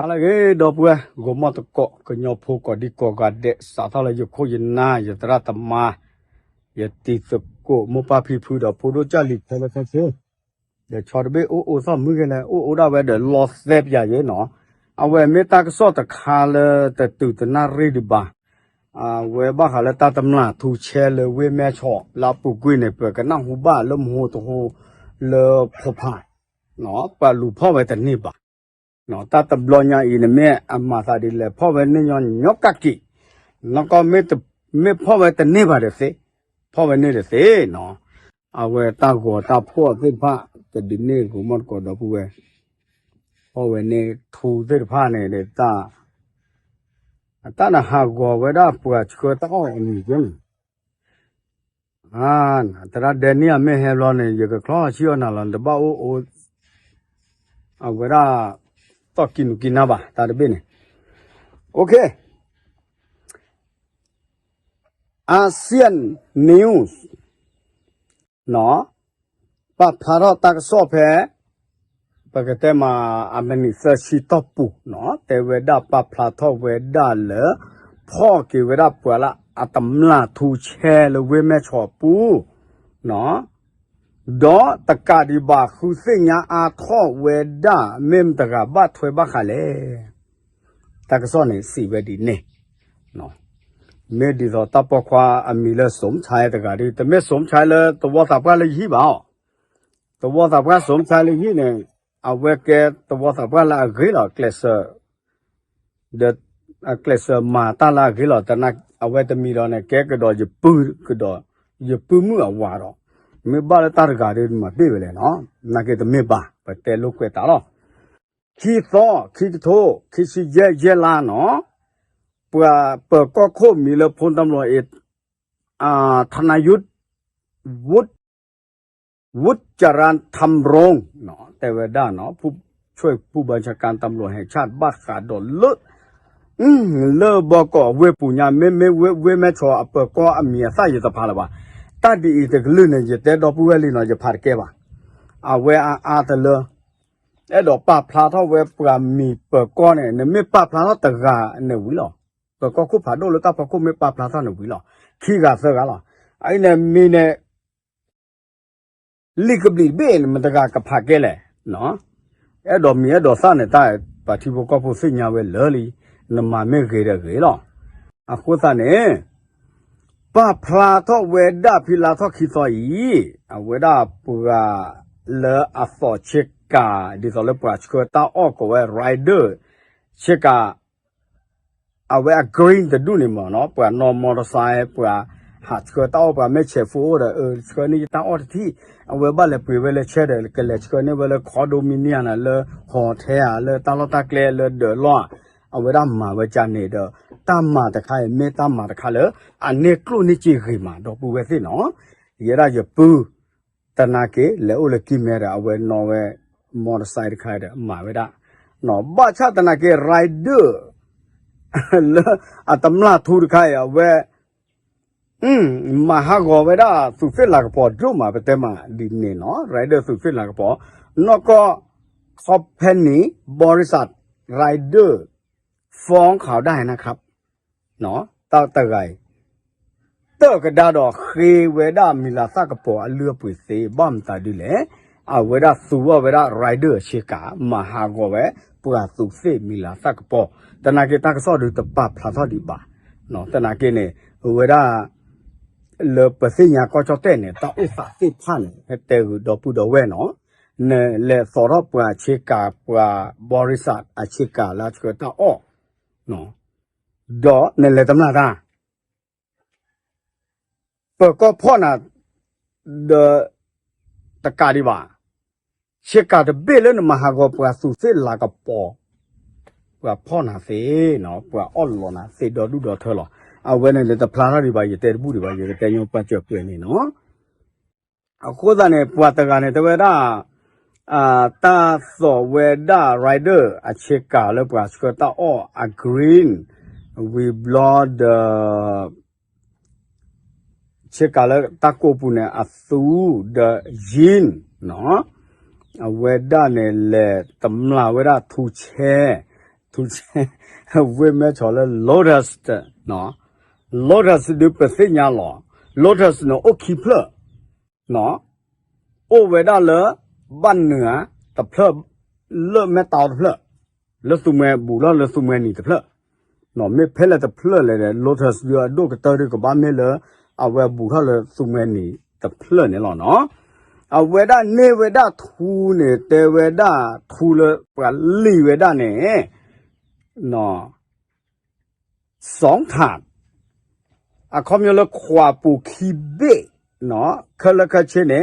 ဟာလကေတော့ပွဲဂမတ်ကောကညောဖိုကဒီကောကတဲ့စာသလယခိုယနာယတရတမယတိစကိုမပဖီဖူတော့ပိုတို့ကြလိဖဲလဲဖဲဖဲတဲ့ချော်တဘေအိုအိုဆမှုကလည်းအိုအိုဒါပဲတဲ့ loss သက်ပြရဲ့နော်အဝဲမေတာကစော့တခါလဲတတူတနာရီဒီပါအာဝဲဘာခါလဲတာတမလာသူချဲလဲဝဲမဲချော့လာပုကွေးနေပဲကနဟူပါလမဟိုတဟိုလေဖဖာနော်ပါလူဖောပဲတနေပါ no ta ta blonya in me amma sa di le pho we ni nyo nyok ka ki no ko me te me pho we te ne ba de se pho we ne de se no a we ta go ta pho se pha te di ne ko mo ko do pu we pho we ne thu se pha ne de ta ta na ha go we da pu a chko ta o ni jin အာနာတရဒဲနီအမေဟဲလောနေရကခလာချီယနာလန်တဘာအို fucking kinaba tarbene okay ASEAN news နော်ပတ်ဖာတော့တက်ဆော့ဖဲပကတဲ့မှာအမနိဆရှိတော့ပူနော်တေဝဒပပလာတော့ဝဒလဖော်ကေဝဒပွာလာအတမလာထူချဲလဝဲမဲ့ချော်ပူနော် ဒေါ်တကဒီဘာခုစညာအာထောဝေဒမင်တကဘတ်ထွေဘခလေတကစောနေစီဝဒီနေနော်မေဒီတော့တပ်ပခွာအမီလစုံချိုင်တကဒီတမေစုံချိုင်လေတဝတ်တပ်ကလေးဟိပါတဝတ်တပ်ကစုံချိုင်လေးဟိနေအဝဲကဲတဝတ်တပ်ကလာဂေလာကလစ်ဆာဒတ်ကလစ်ဆာမာတလာဂေလာတနအဝဲတမီတော့နေကဲကတော့ရပူကတော့ရပူမှုအဝါတော့ မေပါလေတာရကတွေမှာပြေပဲလေနော်နာကေတမေပါပတဲလုကွဲတာတော့ခီသောခီထိုခီစီရဲရဲလာနော်ပူပကောခိုမီလဖုန်ตำรวจเอกอ่าธนายุทธวุฒิวุฒิจรันทำรรงเนาะแต่เวด้าเนาะผู้ช่วยผู้บัญชาการตำรวจแห่งชาติบ้าขาดดนเลอะอืมเลอะบอกก็เวปุญญาเมเมเวเวแม่ชอเปิดก็อเมียใส่ยศพาละวะ တတ်ဒီတကလူနေကြတဲ့တော့ပူဝဲလီနော်ကြဖတ်ခဲ့ပါအဝဲအားအားတလအဲ့တော့ပဖလာတော့ဝဲပရမီပကောနဲ့နမေပဖလာတော့တကနေဝီလောပကောခုဖာတော့လကပကောမေပဖလာတော့နေဝီလောခိကဆကလားအဲ့နဲ့မင်းနဲ့လိကဘလီဘေးမတကကဖတ်ခဲ့လေနော်အဲ့တော့မြေတော့စနေတဲ့ပါတီဘကောဖို့စိညာဝဲလော်လီနမမဲခေတဲ့ခေလောအခုစနဲ့ ป้าพลาทอเวดาพิลาทอคิซอยเวดาปราเลออัสอเชกาดิโซเลปราชควตาออกเวไรเดอร์เชกาเอาเว้กรีนจะดูนี่มั้งเนาะปรานอมมอเตอร์ไซค์ปราหัเก็ต้าปราไม่เชฟูเดอเออสก็นี่ต้าออที่เอาเว้บ้านเลยปรีเวเลเชเดอเลยก็เลยสก็นี่เวลคอนโดมิเนียนะเลยหอเทียเลยตาลตาเกลเลยเดือดล้อ အဝရမှာဝကြနေတော့တမ္မာတခါရဲ့မေတ္တာမှာတခါလေအနေကလို့နေကြည့်ခေမှာတော့ပူပဲသိနော်ရရရပူတနာကေလဲအိုလကိမဲရအဝဲနော်ဝဲမော်တော်ဆိုင်တခါတဲ့မှာဝဲတာနော်ဘာချတနာကေရိုက်ဒါအတမလာထူတခါရဲ့ဝဲอืมမဟာဂောဝဲတာသူဖြစ်လာကပေါ်တို့မှာပဲတဲမှာဒီနေနော်ရိုက်ဒါသူဖြစ်လာကပေါ်နော်ကောခေါပဖနီဘော်ရစ်တ်ရိုက်ဒါ ฟ้องเขาได้นะครับ เนาะตาตะไกเตอกระดาดอกเคเวดามิลาสักปอเลือปุเสบ้อมตาดิแลအဝရစုဝဝရရိုက်ဒါရှိကမဟာကောပဲပူရာစုစေမီလာစကပေါ်တနာကေတကဆောဒူတပဖလာသောဒီပါနော်တနာကေနေဝရလေပစညာကောချတဲ့နေတာဥစာစိဖန်ဟတဲ့ဒပူဒဝဲနော်နဲလေစောရပူအချိကပူဘရိษัทအချိကလာချကတာအော် နော်ဒေါ်နဲ့လေတမလာတာပကောဖောနာဒတကာဒီပါရှက်ကတဘေလနမဟာကောပစုစစ်လာကပေါ်ပဖောနာစေနော်ပအော်လောနာစေဒေါ်ဒူဒေါ်ထော်လောအဝဲနဲ့လေတဖလာနာဒီပါရေတဲဘူးဒီပါရေတဲညောပတ်ချက်ပြနေနော်အခုသားနဲ့ပွားတကနေတဝဲတာ အာတာသောဝေဒရိုင်ဒါအချေကာလပစကတာအော a green we blood the ချေကာလတာကိုပူနေအသူ the yin နော်အဝေဒနဲ့လေတမလာဝေဒထူချဲထူချဲဝေမဲချော်လေ lotus နော် lotus ဒီပစိညာလော lotus နော် okay ဖလနော် over 了。 บ้านเหนือตะเพลเลิกแม่เตาตะเพลเลิกสุเมบุรเลิกสุเมนี่ตะเพลหนอไม่เพลตะเพลเลยเลยโลทัสเยอะดูกระเตอร์กับบ้านไม่เลยเอาเวบุเขาเลยสุเมนี่ตะเพลเนี่ยหรอเนาะเอาเวด้าเนเวด้าทูเนี่ยเตเวด้าทูเลยปลาลีเวด้าเนี่ยหนอสองถาดอะคอมยูเลควาปูคีเบเนาะคลคเชเนี่ย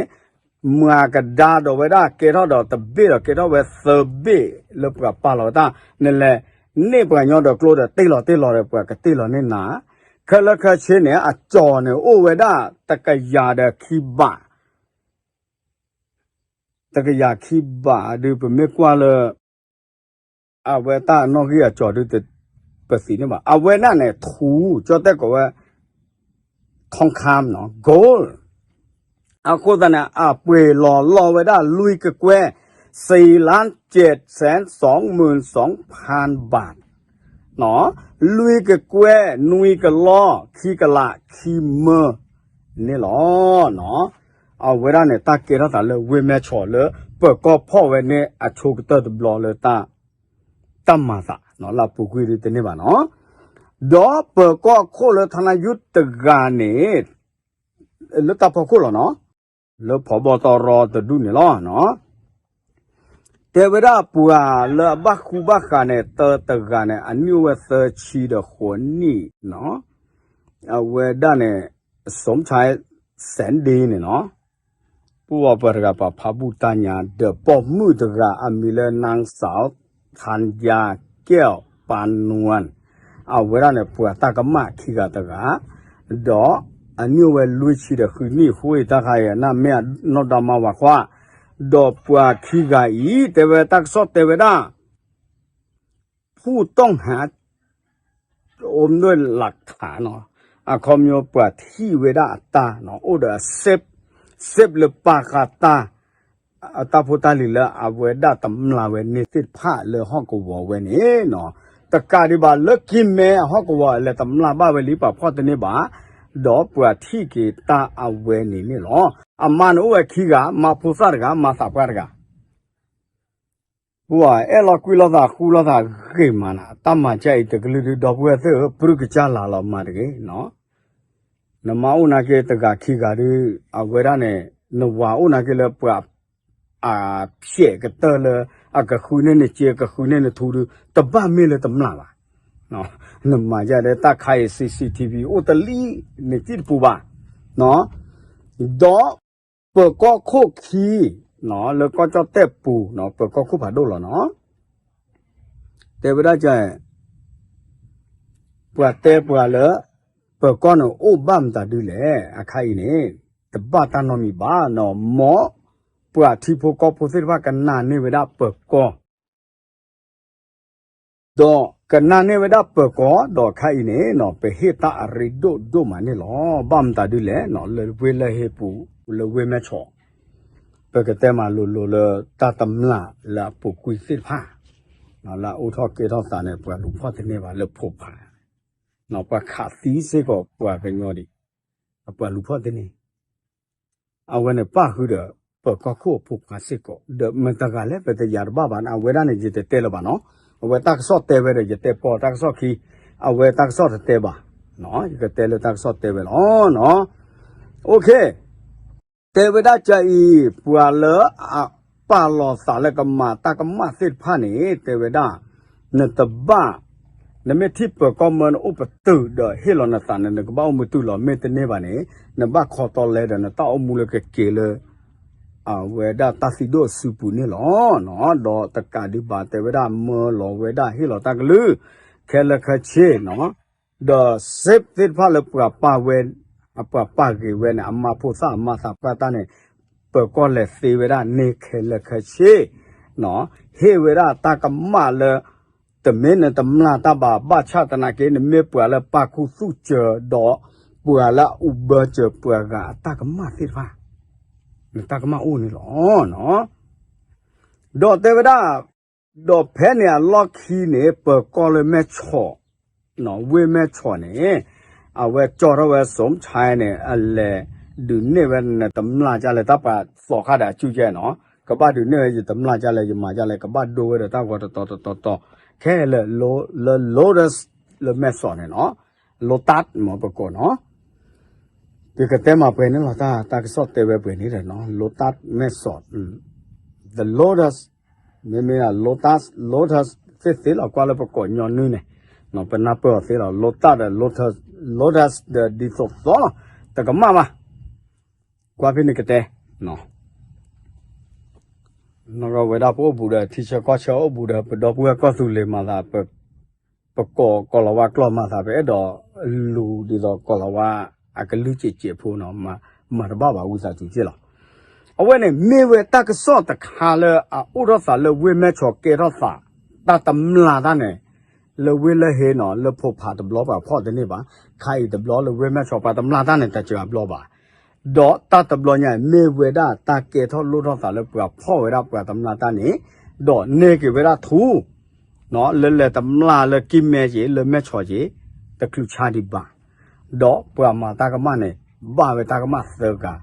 mua cái đa đồ với đa cái đó đó tập bê đó cái đó với sơ bê lúc cả ba lọ ta nên là nên bà nhau đó cô đó tê lọ tê lọ rồi bà cái tê lọ nên nà khờ là khờ chế này à trò này ô với đa tất cả nhà đó khi bà tất cả nhà khi bà đi bà mê qua là à với ta nó kia trò đi từ bà xí nữa mà à với nà này thú cho tất cả với không kham nó gold အခုတနအပွေလော်လော်ဝဒลุยกะแกว4ล้าน7แสน22,000 บาทเนาะลุยกะแกวนุยกะล้อขี้กะละขี้เมอนี่หรอเนาะเอาเวลาเนี่ยตาเกราตาเลยเวแม่ชอเลยเปิดก็พ่อเวเนี่ยอโชกเตอร์บลอเลยตาตัมมาสะเนาะลาปุกุยดิเตนี่บาเนาะดอเปิดก็โคเลยธนายุตตกาเนี่ยลตาพอโคเหรอเนาะ လောဖောဘတော်ရတဒုနေလောနော်တေဝရပူဟာလဘခုဘခနဲ့တတကနဲ့အညဝသချီတဲ့ခွန်နီနော်အဝေဒနဲ့စုံချိုင်စန်ဒီနေနော်ပူဝပရကပဖဘူးတညာဒပေါ်မှုတကအမီလနန်းဆောက်ခန်ယာကဲပန်နွမ်အဝေဒနဲ့ပူတာကမခိကတကတော့ အညိုဝဲလူချီတဲ့ခူနီဟွေတခါရနာမဲနော့ဒမဝခွာဒေါ်ပွာခိဂီတေဝတက်ဆော့တေဝဒผู้ต้องหาอมด้วยหลักฐานเนาะอะคอมโยปะที่เวดาตาเนาะโอเดเซฟเซฟเลปากาตาအတဖတာလီလာအဝဲဒတမလာဝဲနေစစ်ဖလေဟော့ကဝဝဲနေနော်တကာဒီပါလကိမဲဟော့ကဝလေတမလာဘဝဲလီပါဖော့တနေပါ ဒေါ်ပွာထိကေတာအဝဲနေနေလောအမန်အိုဝဲခီကမဖူစာရကမစာပွားရကဘွာအဲ့လောကွီလောသာခူလောသာဂေမနာတမကြိုက်တကလူဒေါ်ပွဲသပရုကကြလာလောမတကေနော်နမောနာကေတကခီကရီအဝဲရနဲ့နဝါဥနာကေလပွာအာဖြေကတော်လအကခုနေနေချေကခုနေနေထူတပတ်မေလေတမလာပါ နော်နမကြတဲ့တခိုင် CCTV အိုတလီနေတိပူပါနော်ဒေါ်ပကောခုခီနော်လကောကြတဲ့ပူနော်ပကောခုပါတော့လောနော်တေဝရကြပွာတဲပွာလပကောနော်အိုဘမ်တာဒီလေအခိုင်နေတပတ်တနော်မီပါနော်မောပွာတီဖိုကောပိုစစ်ဘကနာနေဝဒပကောဒေါ် ကနာနေဝဒပကောဒေါ်ခိုင်နေနော်ပဟေတာရီဒိုဒိုမနေလောဘမ်တာဒီလေနော်လေဝေလေဟေပူလေဝေမဲချောပကတဲ့မလိုလိုလတာတမလာလာပုကွေစစ်ဖာနော်လာအိုထော့ကေတော့တာနေပွာလူဖော့တဲ့နေပါလေဖို့ပါနော်ပခါသီးစေကောပွာကညောဒီအပွာလူဖော့တဲ့နေအဝဲနေပခုတော့ပကခုပုကစစ်ကောဒမတကလည်းပတဲ့ရဘာဘာနာဝဲရနေကြတဲ့တဲလပါနော် เอาไว้ตักซอดเตเวเลยจะเตปอตักซอดขี้เอาไว้ตักซอดเตบะเนาะจะเตเลยตักซอดเตเวอ๋อเนาะโอเคเตเวได้ใจอีปัวเลอะปาลอสาเลกมาตากมาสิผ่านี่เตเวดาเนตบ้านเมทิปก็มันอุปตื่อเดเฮลอนาตานเนกบ้าอุมตื่อเมื่ตเนบานนี้ในบ้าขอตอเลเดนตาอมูลเกเกเล อาเวดาตาสิโดสุปุนี่หลอเนาะดอตะกาดิบาเตเวดาเมอหลอเวดาฮิหลอตากลือแคละคาเชเนาะดอเซฟติดพาลปะปาเวนอปะปาเกเวนอัมมาโพสะอัมมาสัปปะตาเนเปกอเลเซเวดาเนแคละคาเชเนาะเฮเวดาตากะมะละตะเมนตะมลาตะบาบะชะตะนะเกเนเมปะละปะคุสุเจดอปะละอุเบเจปะกะตากะมะติดพา မဖို့စအမစပတာနေပကောလေသေဝရနေခဲလခချေနော်ဟေဝရတကမလေတမင်းနဲ့တမလာတဘာဘချတနာကေနမေပွာလပခုစုချေတော့ပွာလာဥဘချေပွာကတကမသေဖာတကမအိုနေလောနော်တော့တေဝဒတော့ဖဲနေလော့ခီနေပကောလမဲချောနော်ဝေမဲချောနေအဝဲကြော်ရဝဲစုံချိုင်းနေအလေဒုနေဝဲနဲ့တမလာကြလေတပ်ပါစော်ခတာကျူကျဲနော်ကပတ်ဒုနေရတမလာကြလေရမာကြလေကပတ်ဒိုဝဲတော့တော့တော့တော့တော့ခဲလေလိုလေလိုဒစလေမဲစော်နေနော်လိုတတ်မပကောနော် ဒီကတဲ့မှာပဲနေလားတာတာကစော့တဲ့ပဲပဲနေတယ်နော်လိုတတ်မဲစော် the lotus မေမေက lotus lotus စစ်သေးလောက်ကွာလို့ပကောညော်နင်းနေနော်ပနာပေါ်သေးလောက် lotus တဲ့ lotus lotus တဲ့ဒီတော့တော့တကမမကွာဖိနေကတဲ့နော်နော်ဝေဒပို့ဘူးတဲ့ teacher ကောချောဘူးတဲ့ပတော့ဘူးကောသူလေမှာလာပပကောကောလဝကလောမှာသာပဲတော့လူဒီတော့ကောလဝ အကလူချစ်ချစ်ဖို့နော်မမရပါပါဦးစားကြည့်ကြလားအဝဲနဲ့မေဝဲတကစော့တခါလေအဥရစာလေဝေမဲချောကေရစာတတမလာဒနဲ့လေဝေလေဟေနော်လေဖို့ဖာတဘလောပါဖော့တဲ့နေပါခိုင်တဘလောလေဝေမဲချောပါတမလာဒနဲ့တကြဘလောပါဒေါ်တတဘလောညာမေဝဲဒါတကေထောလူတော့စာလေပွာဖော့ဝဲဒါပွာတမလာဒနဲ့ဒေါ်နေကေဝဲဒါသူနော်လေလေတမလာလေကိမဲကြီးလေမဲချောကြီးတကလူချာဒီပါ ဒေါ်ပွာမာတကမနဲ့ဘာဝဲတကမသကာ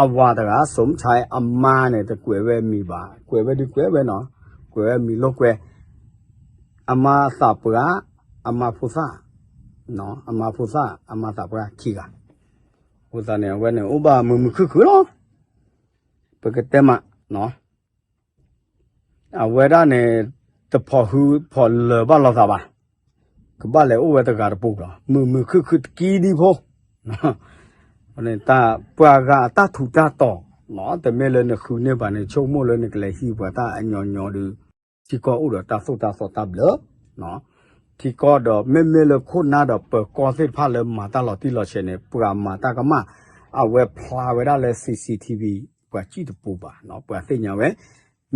အဝါတကสมชายအမားနဲ့တကွယ်ပဲမိပါကွယ်ပဲဒီကွယ်ပဲနော်ကွယ်ပဲမိလို့ကွယ်အမားသပရာအမာဖုစာနော်အမာဖုစာအမာသပရာခိကဥဒနဲ့ဝဲနဲ့ဥပမမခုခုလို့ပကတဲ့မနော်အဝဲရနဲ့တဖို့ဟူဖော်လဘလောသာပါ ကဘာလေဥဝဲတကားပုတ်တော့မမခုခုကီဒီဖို့နော်ဟိုနေတာပွာကတထူတတော့နော်တမဲလည်းနခုနေပါနေချုံမို့လည်းနကလေးဟိပွာတာအညောညောဒီဒီကောဥတော့တဆုတဆောတဘလနော်ဒီကောတော့မဲမဲလည်းခုနာတော့ပကောစစ်ဖလည်းမာတာလော်တီလော်ချင်နေပွာမာတာကမအဝဲဖလာဝဲတာလည်း CCTV ပွာကြည့်တပူပါနော်ပွာသိညာဝဲ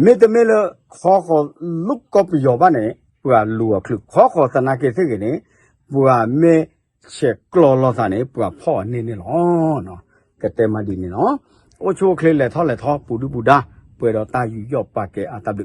မေတမဲလည်းခေါ်ခေါ်လုတ်ကောပယောပါနေ ပွာလူအခလူခေါ်ခေါ်စနာကေသိကနေပွာမဲ che klolo sa ne pu pho ni ni lo no ke te ma di ni no o chu khle le tho le tho pu du pu da pu do ta yu yo pa ke a ta du